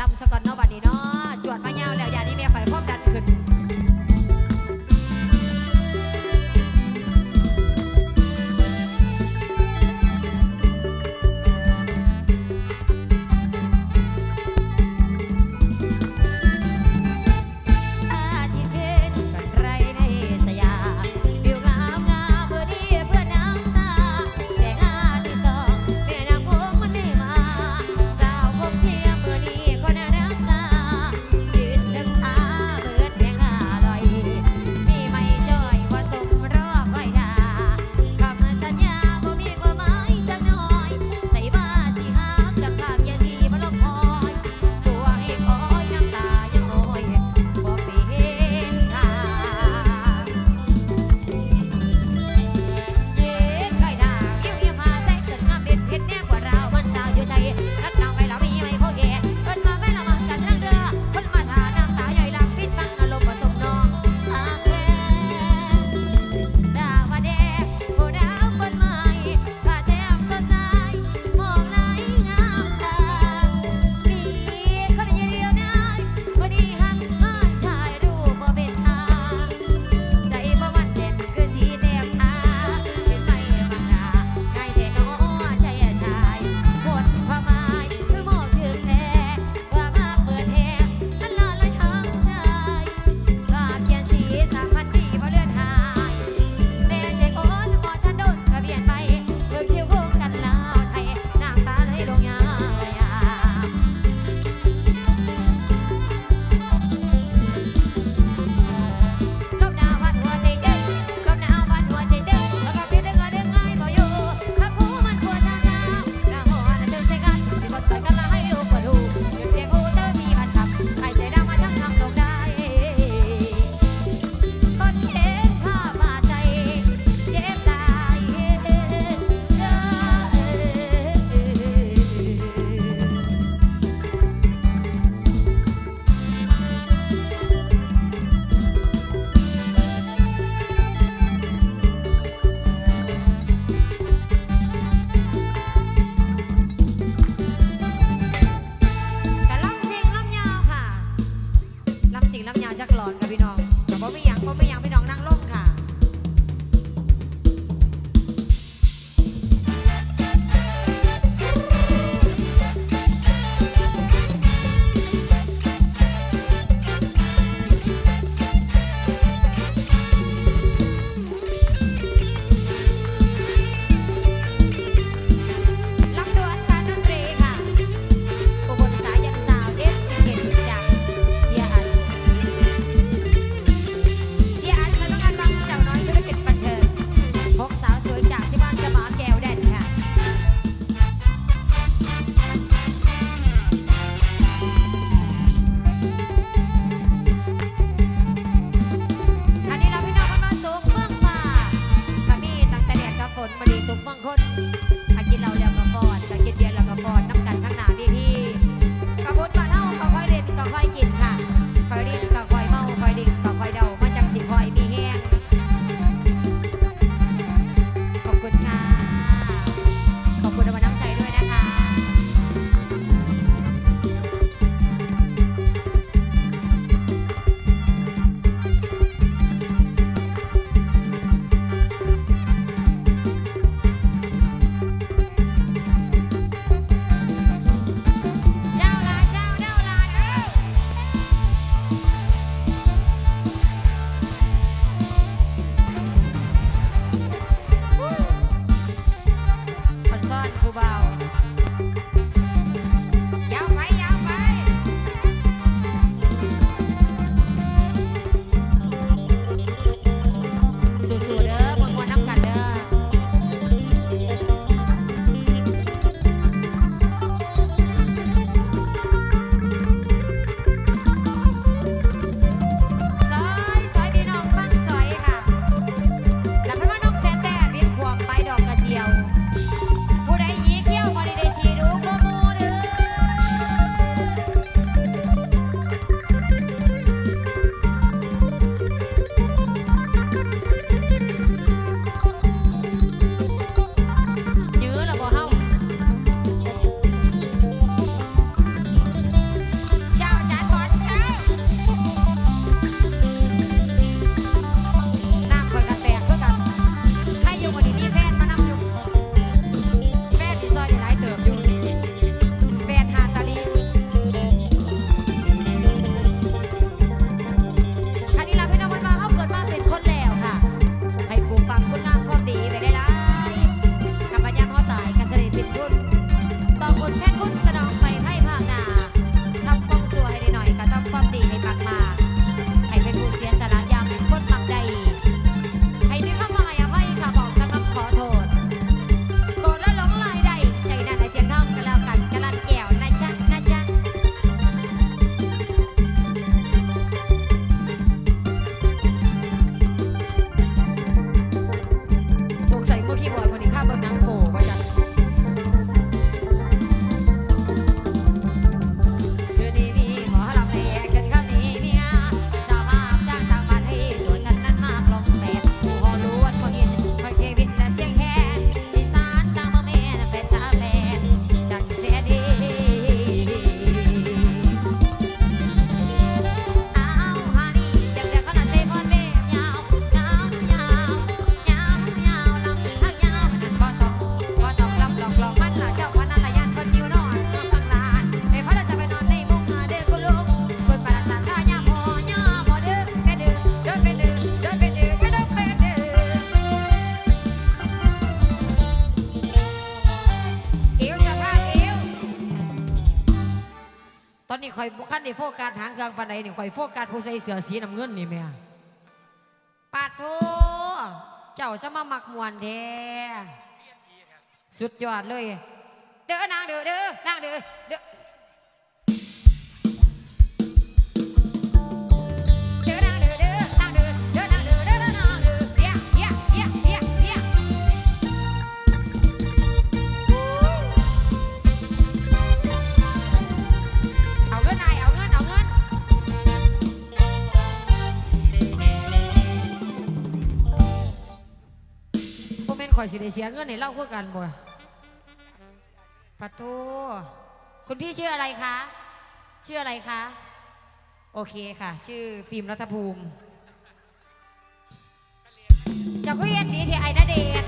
ลำสก่อนเนาะบัดนี้เนาะ นนี้ข่อยบ่คันได้โฟกัสหางเครื่องปานใดนี่ข่อยโฟกัสผู้ใส่เสื้อสีน้ำเงินนี่แม่ปาดโทเจ้าจะมามักมวนแท้สุดยอดเลย เด้อนางเด้อเด้อนางเด้อเด้อ ข่อยสิได้เสียเงินให้เล่าคือกันบ่ปัดโทคุณพี่ชื่ออะไรคะ ชื่ออะไรคะ โอเคค่ะ ชื่อฟิล์มรัฐภูมิจากเพื่อนดีที่ไอ้นาเดช